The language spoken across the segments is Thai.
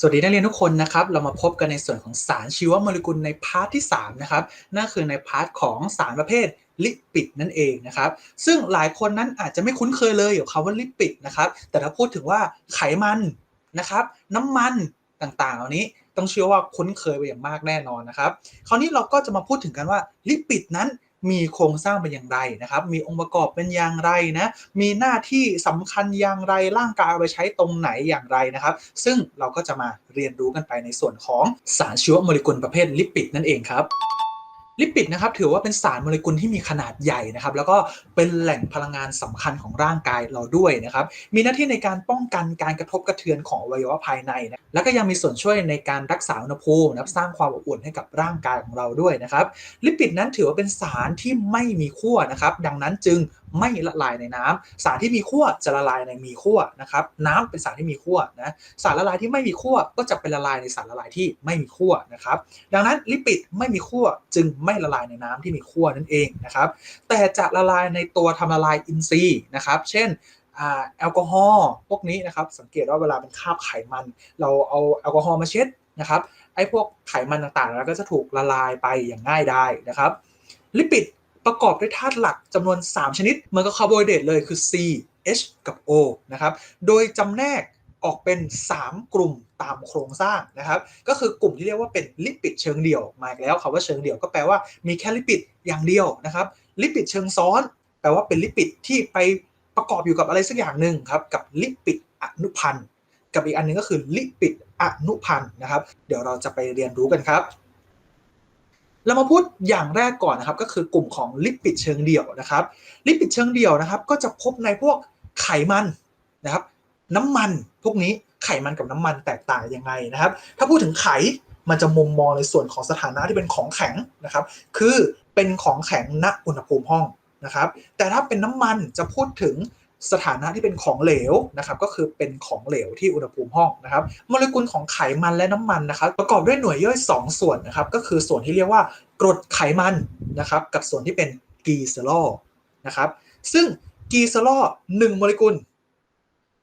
สวัสดีนักเรียนทุกคนนะครับ เรามาพบกันในส่วนของสารชีวโมเลกุลในพาร์ทที่ 3 นะครับ นั่นคือในพาร์ทของสารประเภทลิปิดนั่นเองนะครับ ซึ่งหลายคนนั้นอาจจะไม่คุ้นเคยเลยกับคำว่าลิปิดนะครับ แต่ถ้าพูดถึงว่าไขมันนะครับ น้ำมันต่างๆ เหล่านี้ต้องเชื่อว่าคุ้นเคยไปอย่างมากแน่นอนนะครับ คราวนี้เราก็จะมาพูดถึงกันว่าลิปิดนั้น มีโครงสร้างเป็นอย่างไรนะครับ มีองค์ประกอบเป็นอย่างไรนะ มีหน้าที่สำคัญอย่างไร ร่างกายเอาไปใช้ตรงไหนอย่างไรนะครับ ซึ่งเราก็จะมาเรียนรู้กันไปในส่วนของสารชีวโมเลกุลประเภทลิปิดนั่นเองครับ ลิปิดนะครับถือว่าเป็นสารโมเลกุลที่มีขนาดใหญ่นะครับ แล้วก็เป็นแหล่งพลังงานสำคัญของร่างกายเราด้วยนะครับ มีหน้าที่ในการป้องกันการกระทบกระเทือนของอวัยวะภายในนะแล้วก็ยังมีส่วนช่วยในการรักษาอุณหภูมินะครับสร้างความอบอุ่นให้กับร่างกายของเราด้วยนะครับ ลิปิดนั้นถือว่าเป็นสารที่ไม่มีขั้วนะครับ ดังนั้นจึงไม่ละลายในน้ำสารที่มีขั้วจะละลายในมีขั้วนะครับน้ำเป็นสารที่มีขั้วนะสารละลายที่ไม่มีขั้วก็จะเป็นละลายในสารละลายที่ไม่มีขั้วนะครับ ดังนั้นลิปิดไม่มีขั้วจึงไม่ละลายในน้ำที่มีขั้วนั่นเองนะครับแต่จะละลายในตัวทำละลายอินทรีย์นะครับเช่นแอลกอฮอล์พวกนี้นะครับสังเกตว่าเวลาเป็นคราบไขมัน เราเอาแอลกอฮอล์มาเช็ดนะครับไอ้พวกไขมันต่างๆ แล้วก็จะถูกละลายไปอย่างง่ายได้นะครับ ลิปิด ประกอบด้วยธาตุหลักจำนวน 3 ชนิดเหมือนกับคาร์โบไฮเดรตเลยคือ C H กับ O นะครับ โดยจำแนกออกเป็น 3 กลุ่มตามโครงสร้างนะครับ ก็คือกลุ่มที่เรียกว่าเป็นลิปิดเชิงเดี่ยวมาแล้วคำว่าเชิงเดี่ยวก็แปลว่ามีแค่ลิปิดอย่างเดียวนะครับ ลิปิดเชิงซ้อน แปลว่าเป็นลิปิดที่ไปประกอบอยู่กับอะไรสักอย่างหนึ่งครับ กับลิปิดอนุพันธ์ กับอีกอันนึงก็คือลิปิดอนุพันธ์นะครับ เดี๋ยวเราจะไปเรียนรู้กันครับ เรามาพูดอย่างแรกก่อนนะครับก็คือกลุ่มของลิปิดเชิงเดี่ยวนะครับ ลิปิดเชิงเดี่ยวนะครับ ก็จะพบในพวกไขมันนะครับ น้ำมันพวกนี้ไขมันกับน้ำมันแตกต่างยังไงนะครับ ถ้าพูดถึงไขมันจะมุมมองในส่วนของสถานะที่เป็นของแข็งนะครับ คือเป็นของแข็งณอุณหภูมิห้องนะครับ แต่ถ้าเป็นน้ำมันจะพูดถึง สถานะที่เป็นของเหลวนะครับก็คือเป็นของเหลวที่อุณหภูมิห้องนะครับโมเลกุลของไขมันและน้ำมันนะครับประกอบด้วยหน่วยย่อย 2 ส่วนนะครับก็คือส่วนที่เรียกว่ากรดไขมันนะครับกับส่วนที่เป็นกีเซลอนะครับซึ่งกีเซลอ1โมเลกุล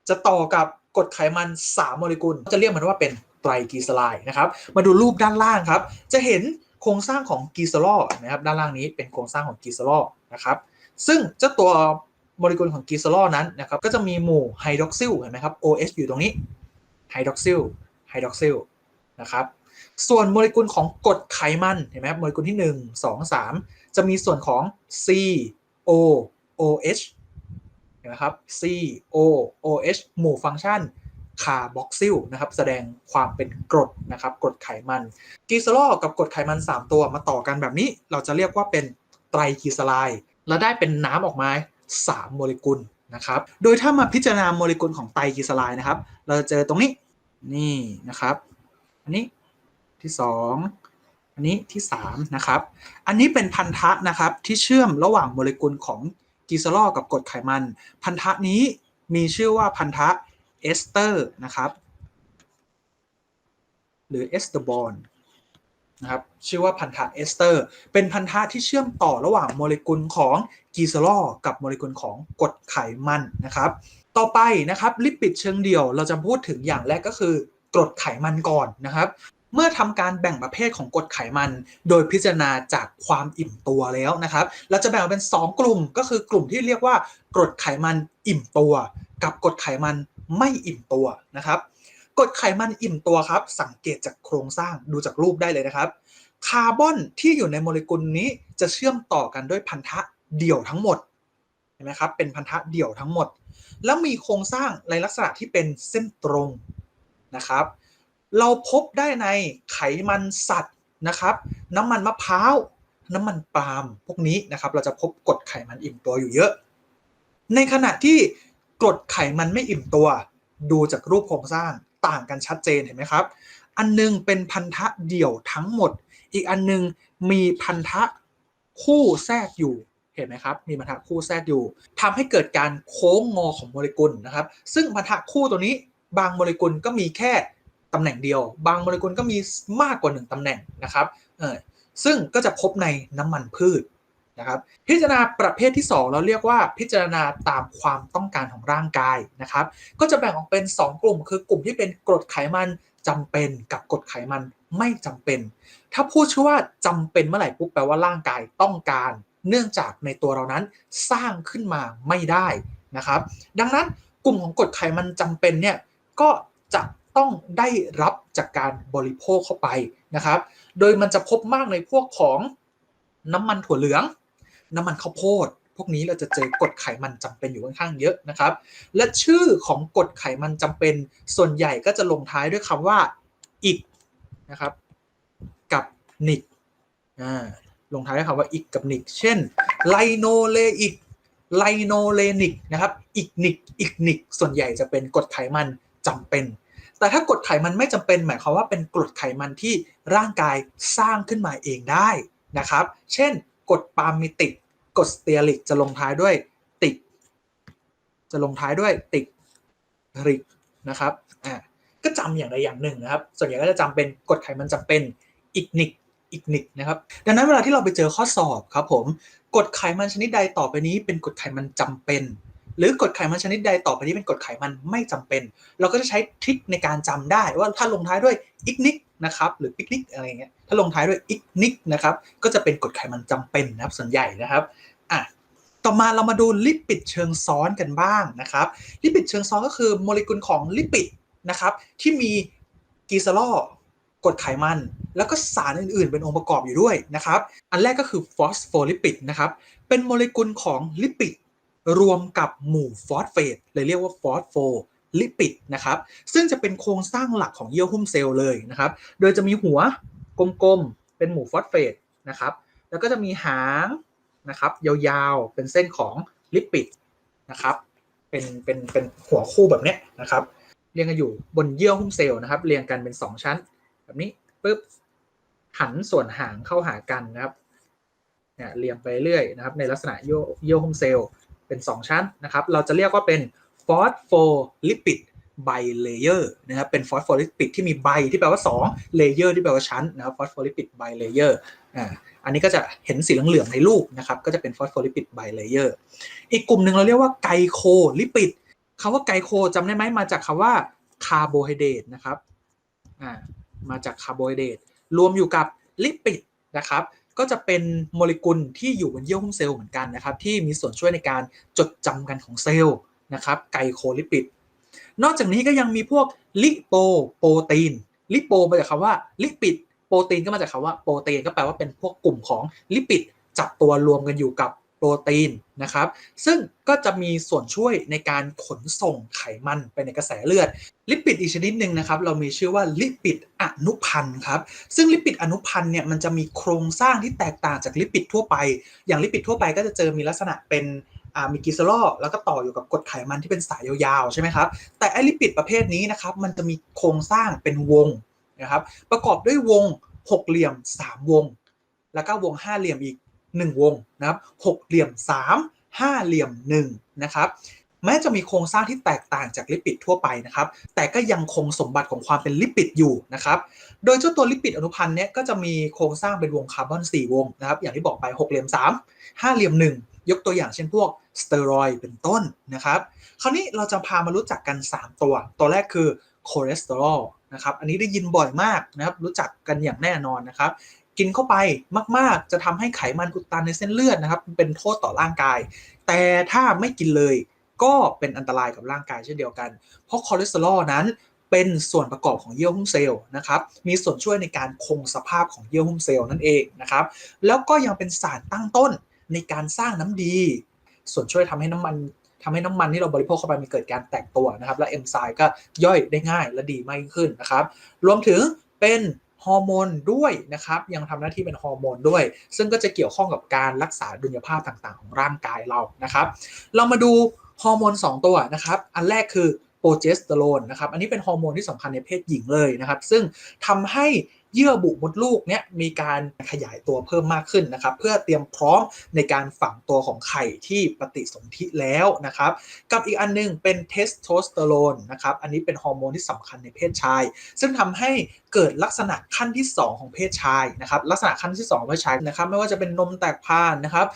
จะต่อกับกรดไขมัน 3 โมเลกุล จะเรียกมันว่าเป็นไตรกีเซไลด์นะครับมาดูรูปด้านล่างครับจะเห็นโครงสร้างของกีเซลอนะครับด้านล่างนี้เป็นโครงสร้างของกีเซลอนะครับซึ่งเจ้าตัว โมเลกุลของกีเซลนั้นนะครับก็จะมีหมู่ไฮดรอกซิลเห็นไหมครับ OH อยู่ตรงนี้ไฮดรอกซิลไฮดรอกซิลนะครับส่วนโมเลกุลของกรดไขมันเห็นไหมครับโมเลกุลที่ 1 2 3 จะมีส่วนของ C O OH เห็นไหมครับ C O OH หมู่ฟังก์ชันคาร์บอกซิลนะครับแสดงความเป็นกรดนะครับกรดไขมันกีซาลกับกรดไขมัน 3 ตัวมาต่อกันแบบนี้ เราจะเรียกว่าเป็นไตรกีซาไลแล้วได้เป็นน้ำออกมา 3 โมเลกุลนะครับ โดยถ้ามาพิจารณาโมเลกุลของไตรกีซาไลด์นะครับ เราจะเจอตรงนี้นี่นะครับ อันนี้ที่ 2 อันนี้ที่ 3 นะครับ อันนี้เป็นพันธะนะครับที่เชื่อมระหว่างโมเลกุลของกีซาลอกับกรดไขมัน พันธะนี้มีชื่อว่าพันธะเอสเตอร์นะครับ หรือเอสเตอร์บอน นะครับชื่อว่าพันธะเอสเตอร์ เป็นพันธะที่เชื่อมต่อระหว่างโมเลกุลของกีซาลอกับโมเลกุลของกรดไขมันนะครับ ต่อไปนะครับลิปิดเชิงเดี่ยวเราจะพูดถึงอย่างแรกก็คือกรดไขมันก่อนนะครับ เมื่อทำการแบ่งประเภทของกรดไขมัน โดยพิจารณาจากความอิ่มตัวแล้วนะครับ เราจะแบ่งเป็น 2 กลุ่มก็คือกลุ่มที่เรียกว่ากรดไขมันอิ่มตัว กับกรดไขมันไม่อิ่มตัวนะครับ กรดไขมันอิ่มตัวครับ สังเกตจากโครงสร้างดูจากรูปได้เลยนะครับ คาร์บอนที่อยู่ในโมเลกุลนี้จะเชื่อมต่อกันด้วยพันธะเดี่ยวทั้งหมดเห็นไหมครับเป็นพันธะเดี่ยวทั้งหมด แล้วมีโครงสร้างในลักษณะที่เป็นเส้นตรงนะครับ เราพบได้ในไขมันสัตว์นะครับ น้ำมันมะพร้าวน้ำมันปาล์มพวกนี้นะครับ เราจะพบกรดไขมันอิ่มตัวอยู่เยอะ ในขณะที่กรดไขมันไม่อิ่มตัว ดูจากรูปโครงสร้าง ต่างกันชัดเจนเห็นไหมครับ อันนึงเป็นพันธะเดี่ยวทั้งหมด อีกอันนึงมีพันธะคู่แทรกอยู่เห็นไหมครับ มีพันธะคู่แทรกอยู่ทำให้เกิดการโค้งงอของโมเลกุลนะครับ ซึ่งพันธะคู่ตัวนี้บางโมเลกุลก็มีแค่ตำแหน่งเดียว บางโมเลกุลก็มีมากกว่า 1ตำแหน่งนะครับเออซึ่งก็จะพบในน้ำมันพืช นะครับพิจารณาประเภทที่ 2 เราเรียกว่าพิจารณาตามความต้องการของร่างกายนะครับก็จะแบ่งออกเป็น 2 กลุ่ม คือกลุ่มที่เป็นกรดไขมันจำเป็นกับกรดไขมันไม่จำเป็น ถ้าพูดชื่อว่าจำเป็นเมื่อไหร่ปุ๊บแปลว่าร่างกายต้องการ เนื่องจากในตัวเรานั้นสร้างขึ้นมาไม่ได้นะครับ ดังนั้นกลุ่มของกรดไขมันจำเป็นเนี่ยก็จะต้องได้รับจากการบริโภคเข้าไปนะครับ โดยมันจะพบมากในพวกของน้ำมันถั่วเหลือง น้ำมันข้าวโพด พวกนี้เราจะเจอกรดไขมันจำเป็นอยู่ค่อนข้างเยอะนะครับ และชื่อของกรดไขมันจำเป็นส่วนใหญ่ก็จะลงท้ายด้วยคำว่าอีกนะครับ กับนิกลงท้ายด้วยคำว่าอีกกับนิก เช่นไลโนเลอิกไลโนเลนิกนะครับอีกนิกอีกนิกส่วนใหญ่จะเป็นกรดไขมันจำเป็น แต่ถ้ากรดไขมันไม่จำเป็น หมายความว่าเป็นกรดไขมันที่ร่างกายสร้างขึ้นมาเองได้นะครับ เช่นกรดปาล์มิติก กดสเตียริกจะลงท้ายด้วยติก จะลงท้ายด้วยติกริกนะครับอ่าก็จำอย่างใดอย่างหนึ่งนะครับ ส่วนใหญ่ก็จะจำเป็นกดไขมันจำเป็นอีกนิกอีกนิกนะครับ ดังนั้นเวลาที่เราไปเจอข้อสอบครับผมกดไขมันชนิดใดต่อไปนี้เป็นกดไขมันจำเป็น หรือกรดไขมันชนิดใดต่อไปนี้เป็นกรดไขมันไม่จำเป็น เราก็จะใช้ทริคในการจำได้ว่าถ้าลงท้ายด้วยอีกนิกนะครับหรือปิกนิกอะไรเงี้ยถ้าลงท้ายด้วยอีกนิกนะครับก็จะเป็นกรดไขมันจำเป็นนะครับส่วนใหญ่นะครับอะต่อมาเรามาดูลิปิดเชิงซ้อนกันบ้างนะครับลิปิดเชิงซ้อนก็คือโมเลกุลของลิปิดนะครับที่มีกีซาลอกรดไขมัน แล้วก็สารอื่นๆ เป็นองค์ประกอบอยู่ด้วยนะครับ อันแรกก็คือฟอสโฟลิปิดนะครับ เป็นโมเลกุลของลิปิด รวมกับหมู่ฟอสเฟตเลยเรียกว่าฟอสโฟลิปิดนะครับซึ่งจะเป็นโครงสร้างหลักของเยื่อหุ้มเซลล์เลยนะครับ โดยจะมีหัวกลมๆ เป็นหมู่ฟอสเฟตนะครับ แล้วก็จะมีหางนะครับยาวๆ เป็นเส้นของลิปิดนะครับ เป็นเป็นเป็นหัวคู่แบบเนี้ยนะครับ เรียงกันอยู่บนเยื่อหุ้มเซลล์นะครับ เรียงกันเป็น 2 ชั้น แบบนี้ปุ๊บหันส่วนหางเข้าหากันนะครับเนี่ยเรียงไปเรื่อยนะครับ ในลักษณะเยื่อเยื่อหุ้มเซลล์ เป็น 2 ชั้นนะครับ เราจะเรียกว่าเป็นฟอสโฟลิปิดไบเลเยอร์นะครับเป็นฟอสโฟลิปิดที่มีไบที่แปลว่า2เลเยอร์ที่แปลว่าชั้นนะครับฟอสโฟลิปิดไบเลเยอร์อ่าอันนี้ก็จะเห็นสีเหลืองๆในรูปนะครับก็จะเป็นฟอสโฟลิปิดไบเลเยอร์อีกกลุ่มหนึ่งเราเรียกว่าไกโคลิปิดคำว่าไกโคจำได้ไหมมาจากคำว่าคาร์โบไฮเดรตนะครับอ่ามาจากคาร์โบไฮเดรตรวมอยู่กับลิปิดนะครับ ก็จะเป็นโมเลกุลที่อยู่บนเยื่อหุ้มเซลล์เหมือนกันนะครับที่มีส่วนช่วยในการจดจำกันของเซลล์นะครับไกโคลิปิด นอกจากนี้ก็ยังมีพวกลิโปโปรตีนลิโปมาจากคำว่าลิปิดโปรตีนก็มาจากคำว่าโปรตีนก็แปลว่าเป็นพวกกลุ่มของลิปิดจับตัวรวมกันอยู่กับ รตีนนะครับ ซึ่งก็จะมีส่วนช่วยในการขนส่งไขมันไปในกระแสเลือด ลิปิดอีกชนิดหนึ่งนะครับ เรามีชื่อว่าลิปิดอนุพันธ์ครับ ซึ่งลิปิดอนุพันธ์เนี่ยมันจะมีโครงสร้างที่แตกต่างจากลิปิดทั่วไป อย่างลิปิดทั่วไปก็จะเจอมีลักษณะเป็นมีกิสลอแล้วก็ต่ออยู่กับกรดไขมันที่เป็นสายยาวๆใช่ไหมครับ แต่ไอลิปิดประเภทนี้นะครับมันจะมีโครงสร้างเป็นวงนะครับ ประกอบด้วยวงหกเหลี่ยม 3 วง แล้วก็วงห้าเหลี่ยมอีก 1 วงนะครับหกเหลี่ยม3ห้าเหลี่ยม1นะครับแม้จะมีโครงสร้างที่แตกต่างจากลิปิดทั่วไปนะครับ แต่ก็ยังคงสมบัติของความเป็นลิปิดอยู่นะครับ โดยเจ้าตัวลิปิดอนุพันธ์เนี้ยก็จะมีโครงสร้างเป็นวงคาร์บอน 4 วงนะครับ อย่างที่บอกไป6เหลี่ยม 3 5 เหลี่ยม 1 ยกตัวอย่างเช่นพวกสเตียรอยด์เป็นต้นนะครับ คราวนี้เราจะพามารู้จักกัน 3 ตัว ตัวแรกคือคอเลสเตอรอลนะครับ อันนี้ได้ยินบ่อยมากนะครับ รู้จักกันอย่างแน่นอนนะครับ กินเข้าไปมาก ๆ จะทำให้ไขมันอุดตันในเส้นเลือดนะครับ เป็นโทษต่อร่างกาย แต่ถ้าไม่กินเลยก็เป็นอันตรายกับร่างกายเช่นเดียวกัน เพราะคอเลสเตอรอลนั้นเป็นส่วนประกอบของเยื่อหุ้มเซลล์นะครับ มีส่วนช่วยในการคงสภาพของเยื่อหุ้มเซลล์นั่นเองนะครับ แล้วก็ยังเป็นสารตั้งต้นในการสร้างน้ำดี ส่วนช่วยทำให้น้ำมันทำให้น้ำมันที่เราบริโภคเข้าไปมีเกิดการแตกตัวนะครับ และเอนไซม์ก็ย่อยได้ง่ายและดีมากยิ่งขึ้นนะครับ รวมถึงเป็น ฮอร์โมนด้วยนะครับยังทำหน้าที่เป็นฮอร์โมนด้วย ซึ่งก็จะเกี่ยวข้องกับการรักษาดุลยภาพต่างๆ ของร่างกายเรานะครับ เรามาดูฮอร์โมน2 ตัวนะครับ อันแรกคือโปรเจสเตอโรนนะครับ อันนี้เป็นฮอร์โมนที่สำคัญในเพศหญิงเลยนะครับ ซึ่งทำให้เยื่อบุมดลูกเนี่ยมีการขยายตัวเพิ่มมากขึ้นนะครับ เพื่อเตรียมพร้อมในการฝังตัวของไข่ที่ปฏิสนธิแล้วนะครับ กับอีกอันนึงเป็นเทสโทสเตอโรนนะครับ อันนี้เป็นฮอร์โมนที่สำคัญในเพศชาย ซึ่งทำให้เกิดลักษณะขั้นที่ 2 ของเพศชายนะครับ ลักษณะขั้นที่2ของเพศชายนะครับไม่ว่าจะเป็นนมแตกพานนะครับ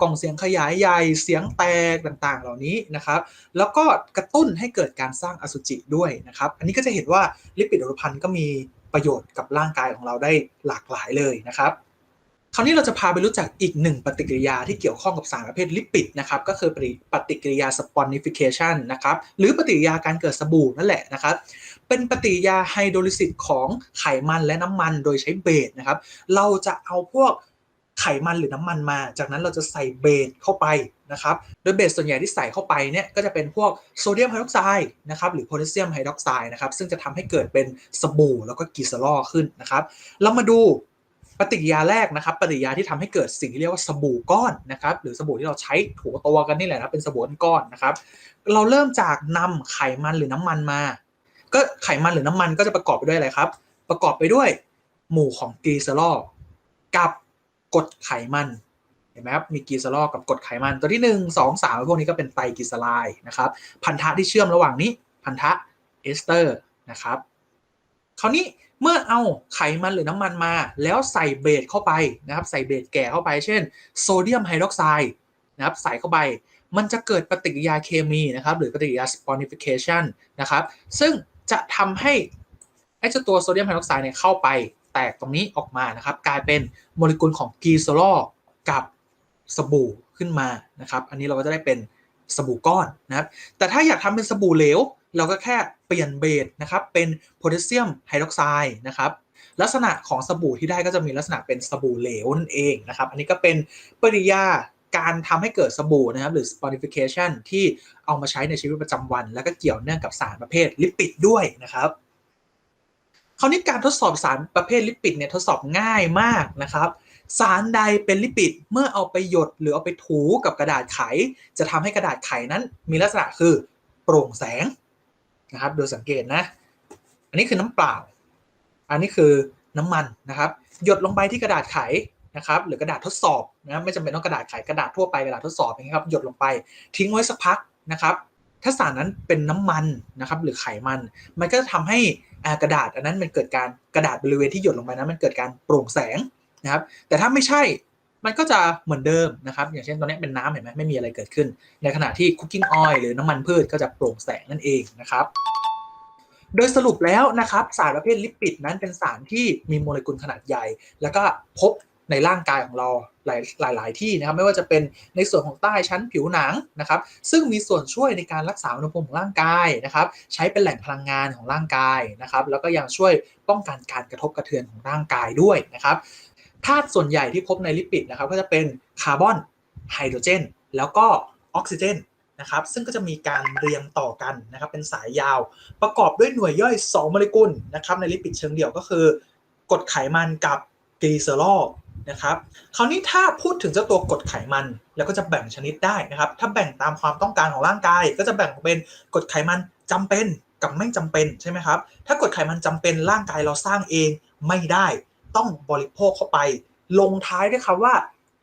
กล่องเสียงขยายใหญ่เสียงแตกต่างๆ เหล่านี้นะครับ แล้วก็กระตุ้นให้เกิดการสร้างอสุจิด้วยนะครับ อันนี้ก็จะเห็นว่าลิปิดอนุพันธ์ก็มี ประโยชน์กับร่างกายของเราได้หลากหลายเลยนะครับ คราวนี้เราจะพาไปรู้จักอีกหนึ่งปฏิกิริยาที่เกี่ยวข้องกับสารประเภทลิปิดนะครับ ก็คือปฏิกิริยาสปอนนิฟิเคชันนะครับ หรือปฏิกิริยาการเกิดสบู่นั่นแหละนะครับ เป็นปฏิกิริยาไฮโดรลิซิสของไขมันและน้ำมันโดยใช้เบสนะครับ เราจะเอาพวก มันหรือน้ำมันมา จากนั้นเราจะใส่เบสเข้าไปนะครับ โดยเบสส่วนใหญ่ที่ใส่เข้าไปเนี่ยก็จะเป็นพวกโซเดียมไฮดรอกไซด์นะครับหรือโพแทสเซียมไฮดรอกไซด์นะครับซึ่งจะทำให้เกิดเป็นสบู่แล้วก็กีซาลอขึ้นนะครับ เรามาดูปฏิกิริยาแรกนะครับ ปฏิกิริยาที่ทำให้เกิดสิ่งที่เรียกว่าสบู่ก้อนนะครับ หรือสบู่ที่เราใช้ถูตัวกันนี่แหละนะเป็นสบู่ก้อนนะครับ เราเริ่มจากนำไขมันหรือน้ำมันมา ก็ไขมันหรือน้ำมันก็จะประกอบไปด้วยอะไรครับ ประกอบไปด้วยหมู่ของกีซาลอกับ กดไขมันเห็นไหมครับมีกีซาลอกับกดไขมัน ตัวที่ 1 2 3 พวกนี้ก็เป็นไตรกีซไลด์นะครับ พันธะที่เชื่อมระหว่างนี้ พันธะเอสเตอร์นะครับคราวนี้เมื่อเอาไขมันหรือน้ำมันมา แล้วใส่เบสเข้าไปนะครับ ใส่เบสแก่เข้าไป เช่น โซเดียมไฮดรอกไซด์นะครับ ใส่เข้าไป มันจะเกิดปฏิกิริยาเคมีนะครับ หรือปฏิกิริยา saponification นะครับ ซึ่งจะทำให้ไอ้เจ้าตัวโซเดียมไฮดรอกไซด์เนี่ยเข้าไป แตกตรงนี้ออกมานะครับ กลายเป็นโมเลกุลของกีโซลอกับสบู่ขึ้นมานะครับ อันนี้เราก็จะได้เป็นสบู่ก้อนนะครับ แต่ถ้าอยากทำเป็นสบู่เหลว เราก็แค่เปลี่ยนเบสนะครับ เป็นโพแทสเซียมไฮดรอกไซด์นะครับ ลักษณะของสบู่ที่ได้ก็จะมีลักษณะเป็นสบู่เหลวนั่นเองนะครับ อันนี้ก็เป็นปริยาการทำให้เกิดสบู่นะครับ หรือ sponification ที่เอามาใช้ในชีวิตประจำวัน แล้วก็เกี่ยวเนื่องกับสารประเภทลิปิดด้วยนะครับ คราวนี้การทดสอบสารประเภทลิปิดเนี่ยทดสอบง่ายมากนะครับ สารใดเป็นลิปิดเมื่อเอาไปหยดหรือเอาไปถูกับกระดาษไข จะทำให้กระดาษไขนั้น มีลักษณะคือโปร่งแสงนะครับโดยสังเกตนะ อันนี้คือน้ำเปล่า อันนี้คือน้ำมันนะครับ หยดลงไปที่กระดาษไขนะครับหรือกระดาษทดสอบนะไม่จำเป็นต้องกระดาษไขกระดาษทั่วไปกระดาษทดสอบองนี้ครับหยดลงไปทิ้งไว้สักพักนะครับ ถ้าสารนั้นเป็นน้ำมันนะครับหรือไขมัน มันก็จะทำให้กระดาษอันนั้นมันเกิดการกระดาษบริเวณที่หยดลงไปนั้นมันเกิดการโปร่งแสงนะครับ แต่ถ้าไม่ใช่มันก็จะเหมือนเดิมนะครับ อย่างเช่นตอนนี้เป็นน้ำเห็นไหมไม่มีอะไรเกิดขึ้น ในขณะที่คุกกิ้งออยล์หรือน้ำมันพืชก็จะโปร่งแสงนั่นเองนะครับ โดยสรุปแล้วนะครับ สารประเภทลิปิดนั้นเป็นสารที่มีโมเลกุลขนาดใหญ่ แล้วก็พบ ในร่างกายของเราหลายหลายหลายที่นะครับไม่ว่าจะเป็นในส่วนของใต้ชั้นผิวหนังนะครับ ซึ่งมีส่วนช่วยในการรักษาอุณหภูมิของร่างกายนะครับ ใช้เป็นแหล่งพลังงานของร่างกายนะครับ แล้วก็ยังช่วยป้องกันการกระทบกระเทือนของร่างกายด้วยนะครับธาตุส่วนใหญ่ที่พบในลิปิดนะครับ ก็จะเป็นคาร์บอนไฮโดรเจน แล้วก็ออกซิเจนนะครับ ซึ่งก็จะมีการเรียงต่อกันนะครับ เป็นสายยาว ประกอบด้วยหน่วยย่อย 2 โมเลกุลนะครับ ในลิปิดเชิงเดี่ยวก็คือกรดไขมันกับกลีเซอรอล นะครับคราวนี้ถ้าพูดถึงเจ้าตัวกรดไขมัน แล้วก็จะแบ่งชนิดได้นะครับ ถ้าแบ่งตามความต้องการของร่างกาย ก็จะแบ่งเป็นกรดไขมันจำเป็นกับไม่จำเป็นใช่ไหมครับ ถ้ากรดไขมันจำเป็นร่างกายเราสร้างเองไม่ได้ ต้องบริโภคเข้าไป ลงท้ายด้วยคำว่า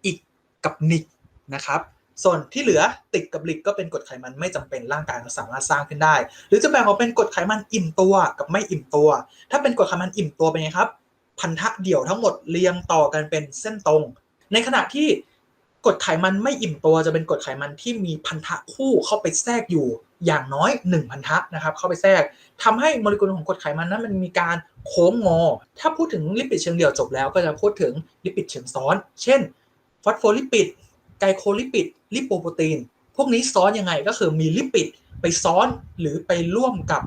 อิกกับนิกนะครับ ส่วนที่เหลือติดกับลิกก็เป็นกรดไขมันไม่จำเป็นร่างกายเราสามารถสร้างขึ้นได้ หรือจะแบ่งออกเป็นกรดไขมันอิ่มตัวกับไม่อิ่มตัว ถ้าเป็นกรดไขมันอิ่มตัวเป็นไงครับ พันธะเดี่ยวทั้งหมดเรียงต่อกันเป็นเส้นตรง ในขณะที่กรดไขมันไม่อิ่มตัวจะเป็นกรดไขมันที่มีพันธะคู่เข้าไปแทรกอยู่อย่างน้อย 1 พันธะนะครับเข้าไปแทรกทำให้โมเลกุลของกรดไขมันนั้นมันมีการโค้งงอ ถ้าพูดถึงลิปิดเชิงเดี่ยวจบแล้วก็จะพูดถึงลิปิดเชิงซ้อน เช่นฟอสโฟลิปิดไกลโคลิปิดลิโปโปรตีน พวกนี้ซ้อนยังไงก็คือมีลิปิดไปซ้อนหรือไปร่วมกับ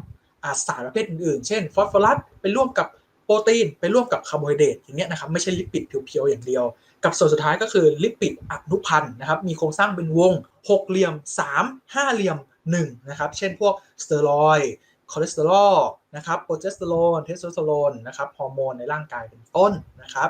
สารประเภทอื่นๆ เช่น ฟอสฟอรัสไปร่วมกับ โปรตีนไปร่วมกับคาร์โบไฮเดรตอย่างเงี้ยนะครับไม่ใช่ลิปิดเพียวๆอย่างเดียว กับส่วนสุดท้ายก็คือลิปิดอนุพันธ์นะครับมีโครงสร้างเป็นวง6เหลี่ยม3 5เหลี่ยม1นะครับเช่นพวกสเตียรอยด์คอเลสเตอรอลนะครับโปรเจสเตอโรนเทสโทสเตอโรนนะครับฮอร์โมนในร่างกายเป็นต้นนะครับ